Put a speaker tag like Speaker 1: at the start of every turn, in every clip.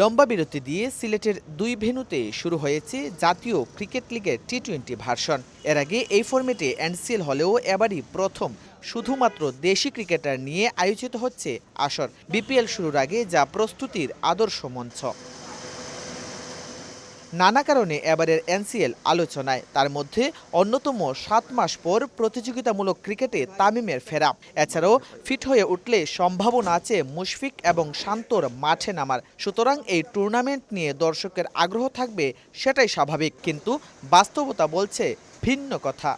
Speaker 1: লম্বা বিরতি দিয়ে সিলেটের দুই ভেনুতে শুরু হয়েছে জাতীয় ক্রিকেট লিগের টি টোয়েন্টি ভার্সন। এর আগে এই ফর্মেটে এনসিএল হলেও এবারই প্রথম, শুধুমাত্র দেশি ক্রিকেটার নিয়ে আয়োজিত হচ্ছে আসর। বিপিএল শুরুর আগে যা প্রস্তুতির আদর্শ মঞ্চ। নানা কারণে এবারের এনসিএল আলোচনায়। তার মধ্যে অন্যতম সাত মাস পর প্রতিযোগিতামূলক ক্রিকেটে তামিমের ফেরা। এছাড়াও ফিট হয়ে উঠলে সম্ভাবনা আছে মুশফিক এবং শান্তর মাঠে নামার। সুতরাং এই টুর্নামেন্ট নিয়ে দর্শকের আগ্রহ থাকবে, সেটাই স্বাভাবিক। কিন্তু বাস্তবতা বলছে ভিন্ন কথা।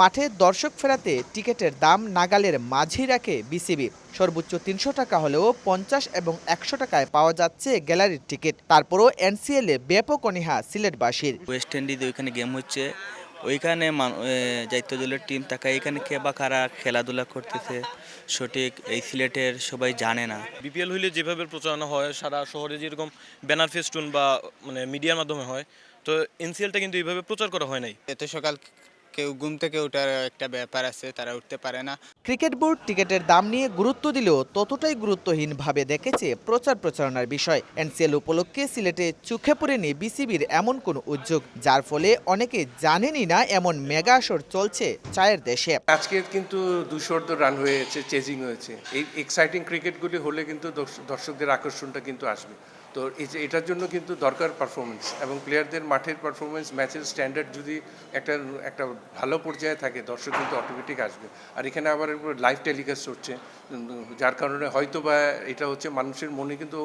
Speaker 1: মাঠে দর্শক ফেরাতে টিকিটের দাম নাগালের মাঝেই রাখে বিসিবি। সর্বোচ্চ তিনশো টাকা হলেও পঞ্চাশ এবং একশো টাকায় পাওয়া যাচ্ছে গ্যালারির টিকিট। তারপরও এনসিএল এ ব্যাপক অনীহা সিলেটবাসীর।
Speaker 2: ওয়েস্ট ইন্ডিজে ওইখানে গেম হচ্ছে। ওইখানে দায়িত্ব দলের টিম তাকা এখানে কে বা কারা খেলাধুলা করতেছে সঠিক এই সিলেটের সবাই জানে না।
Speaker 3: বিপিএল হইলে যেভাবে প্রচারণা হয় সারা শহরে যেরকম ব্যানার ফেস্টুন বা মানে মিডিয়ার মাধ্যমে হয় তো এনসিএলটা কিন্তু এইভাবে প্রচার করা হয় নাই।
Speaker 4: এত সকাল কেউ ঘুম থেকে ওঠার একটা ব্যাপার আছে তারা উঠতে পারে না।
Speaker 1: ক্রিকেট বোর্ড টিকিটের দাম নিয়ে গুরুত্ব দিলেও ততটাই গুরুত্বহীনভাবে দেখেছে প্রচার প্রচারণার বিষয়। এনসিএল উপলক্ষে সিলেটে চোখে পড়েনি বিসিবির এমন কোনো উদ্যোগ যার ফলে অনেকে জানেনই না এমন মেগা আসর চলছে চায়ের দেশে।
Speaker 5: আজকে কিন্তু দুশোর্ধ রান হয়েছে চেজিং হয়েছে। এই এক্সাইটিং ক্রিকেটগুলি হলে কিন্তু দর্শকদের আকর্ষণটা কিন্তু আসবে। তো এটার জন্য কিন্তু দরকার পারফরমেন্স এবং প্লেয়ারদের মাঠের পারফরমেন্স ম্যাচের স্ট্যান্ডার্ড যদি একটা একটা ভালো পর্যায়ে থাকে, দর্শক কিন্তু অটোমেটিক আসবে। আর এখানে আবার লাইভ টেলিকাস্ট হচ্ছে, যার কারণে হয়তো বা এটা হচ্ছে মানুষের মনে কিন্তু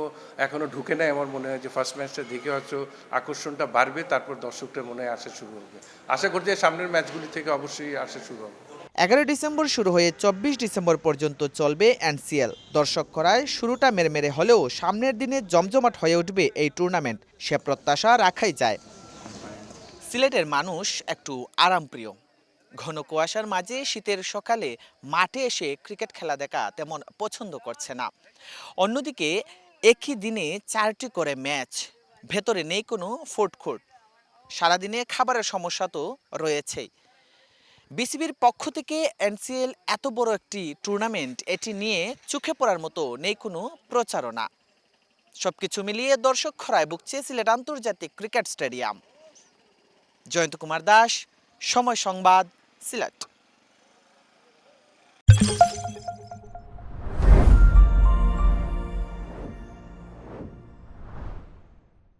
Speaker 5: এখনও ঢুকে নাই। আমার মনে হয় যে ফার্স্ট ম্যাচটা দেখে হয়তো আকর্ষণটা বাড়বে, তারপর দর্শকটা মনে হয় আসা শুরু হবে। আশা করছি সামনের ম্যাচগুলি থেকে অবশ্যই আসা শুরু হবে।
Speaker 1: এগারো ডিসেম্বর শুরু হয়ে চব্বিশ ডিসেম্বর পর্যন্ত চলবে এনসিএল। দর্শক করায় শুরুটা মেরমেরে হলেও সামনের দিনে জমজমাট হয়ে উঠবে এই টুর্নামেন্ট। সে প্রত্যাশা রাখাই যায়। সিলেটের মানুষ একটু আরামপ্রিয়। ঘন কুয়াশার মাঝে শীতের সকালে মাঠে এসে ক্রিকেট খেলা দেখা তেমন পছন্দ করছে না। অন্যদিকে একই দিনে চারটি করে ম্যাচ, ভেতরে নেই কোনো ফুডকোর্ট সারাদিনে খাবারের সমস্যা তো রয়েছেই। বিসিবির পক্ষ থেকে এনসিএল এত বড় একটি টুর্নামেন্ট এটি নিয়ে চোখে পড়ার মতো নেই কোনো প্রচারণা। সবকিছু মিলিয়ে দর্শক খরায় বুকছে সিলেট আন্তর্জাতিক ক্রিকেট স্টেডিয়াম। জয়ন্ত কুমার দাস, সময় সংবাদ, সিলেট।